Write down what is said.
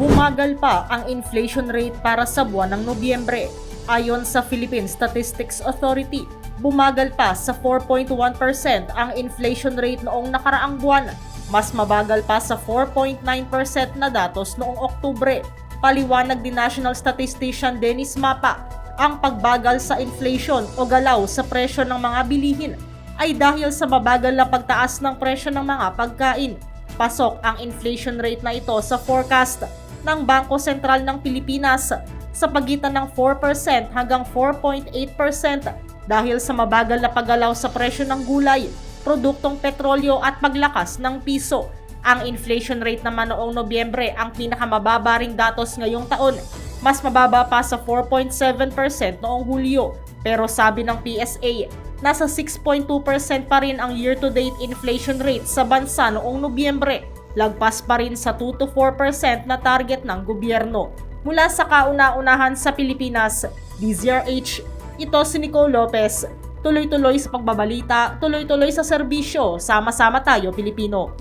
Bumagal pa ang inflation rate para sa buwan ng Nobyembre. Ayon sa Philippine Statistics Authority, bumagal pa sa 4.1% ang inflation rate noong nakaraang buwan. Mas mabagal pa sa 4.9% na datos noong Oktubre. Paliwanag ni National Statistician Dennis Mapa, ang pagbagal sa inflation o galaw sa presyo ng mga bilihin ay dahil sa mabagal na pagtaas ng presyo ng mga pagkain. Pasok ang inflation rate na ito sa forecast ng Bangko Sentral ng Pilipinas sa pagitan ng 4% hanggang 4.8% dahil sa mabagal na paggalaw sa presyo ng gulay, produktong petrolyo at paglakas ng piso. Ang inflation rate naman noong Nobyembre ang pinakamababa ring datos ngayong taon. Mas mababa pa sa 4.7% noong Hulyo. Pero sabi ng PSA, nasa 6.2% pa rin ang year-to-date inflation rate sa bansa noong Nobyembre. Lagpas pa rin sa 2 to 4% na target ng gobyerno. Mula sa kauna-unahan sa Pilipinas, DZRH, ito si Nicole Lopez. Tuloy-tuloy sa pagbabalita, tuloy-tuloy sa serbisyo, sama-sama tayo Pilipino.